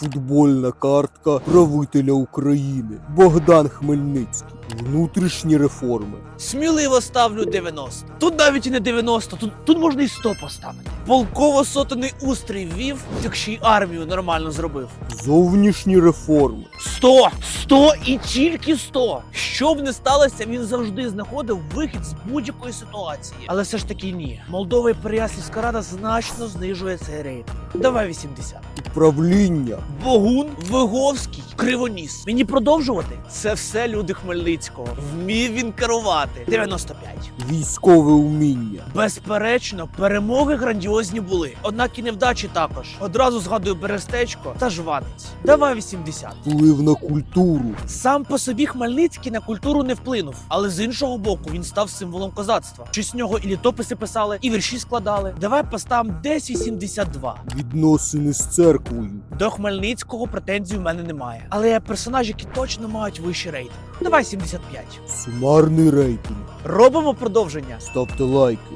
Футбольна картка правителя України Богдан Хмельницький. Внутрішні реформи. Сміливо ставлю 90. Тут навіть і не 90, тут, тут можна і 100 поставити. Полково-сотений устрій ввів, так ще й армію нормально зробив. Зовнішні реформи. 100! 100 і тільки 100! Що б не сталося, він завжди знаходив вихід з будь-якої ситуації. Але все ж таки ні. Молдова і Переяслівська рада значно знижує цей рейтинг. Давай 80. Управління. Богун, Виговський, Кривоніс. Мені продовжувати? Це все люди Хмельницького. Вмів він керувати. 95. Військове уміння. Безперечно, перемоги грандіозні були. Однак і невдачі також. Одразу згадую Берестечко та Жванець. Давай 80. Вплив на культуру. Сам по собі Хмельницький на культуру не вплинув, але з іншого боку він став символом козацтва. В честь нього і літописи писали, і вірші складали. Давай поставимо десь 82. Відносини з церквою. До Хмельницького претензій у мене немає. Але є персонажі, які точно мають вищий рейтинг. Давай 75. Сумарний рейтинг. Робимо продовження. Ставте лайки.